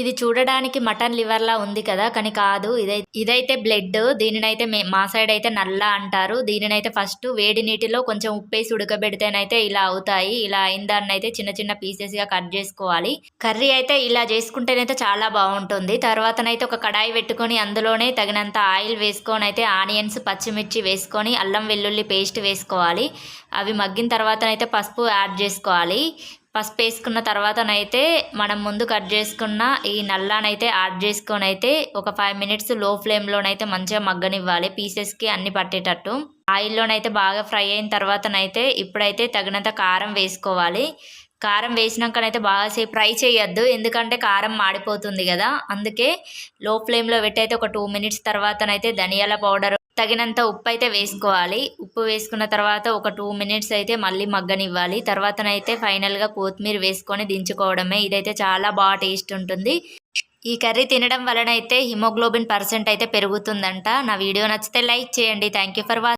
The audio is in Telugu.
ఇది చూడడానికి మటన్ లివర్లా ఉంది కదా కానీ కాదు. ఇదై ఇదైతే బ్లడ్ దీనినైతే మే మా సైడ్ అయితే నల్ల అంటారు. దీనినైతే ఫస్ట్ వేడి నీటిలో కొంచెం ఉప్పేసి ఉడకబెడితేనైతే ఇలా అవుతాయి. ఇలా అయిన దాన్ని అయితే చిన్న చిన్న పీసెస్గా కట్ చేసుకోవాలి. కర్రీ అయితే ఇలా చేసుకుంటేనైతే చాలా బాగుంటుంది. తర్వాతనైతే ఒక కడాయి పెట్టుకొని అందులోనే తగినంత ఆయిల్ వేసుకొని అయితే ఆనియన్స్ పచ్చిమిర్చి వేసుకొని అల్లం వెల్లుల్లి పేస్ట్ వేసుకోవాలి. అవి మగ్గిన తర్వాతనైతే పసుపు యాడ్ చేసుకోవాలి. పసుపు వేసుకున్న తర్వాతనైతే మనం ముందు కట్ చేసుకున్న ఈ నల్లానైతే యాడ్ చేసుకొని అయితే ఒక ఫైవ్ మినిట్స్లో ఫ్లేమ్లోనైతే మంచిగా మగ్గనివ్వాలి. పీసెస్కి అన్ని పట్టేటట్టు. ఆయిల్లోనైతే బాగా ఫ్రై అయిన తర్వాతనైతే ఇప్పుడైతే తగినంత కారం వేసుకోవాలి. కారం వేసినాకనైతే బాగాసేపు ఫ్రై చేయొద్దు. ఎందుకంటే కారం మాడిపోతుంది కదా. అందుకే లో ఫ్లేమ్లో పెట్టి అయితే ఒక టూ మినిట్స్ తర్వాతనైతే ధనియాల పౌడర్ తగినంత ఉప్పు అయితే వేసుకోవాలి. ఉప్పు వేసుకున్న తర్వాత ఒక టూ మినిట్స్ అయితే మళ్ళీ మగ్గనివ్వాలి. తర్వాతనైతే ఫైనల్గా కొత్తిమీర వేసుకొని దించుకోవడమే. ఇదైతే చాలా బాగా టేస్ట్ ఉంటుంది. ఈ కర్రీ తినడం వలన అయితే హిమోగ్లోబిన్ పర్సెంట్ అయితే పెరుగుతుందంట. నా వీడియో నచ్చితే లైక్ చేయండి. Thank you for watching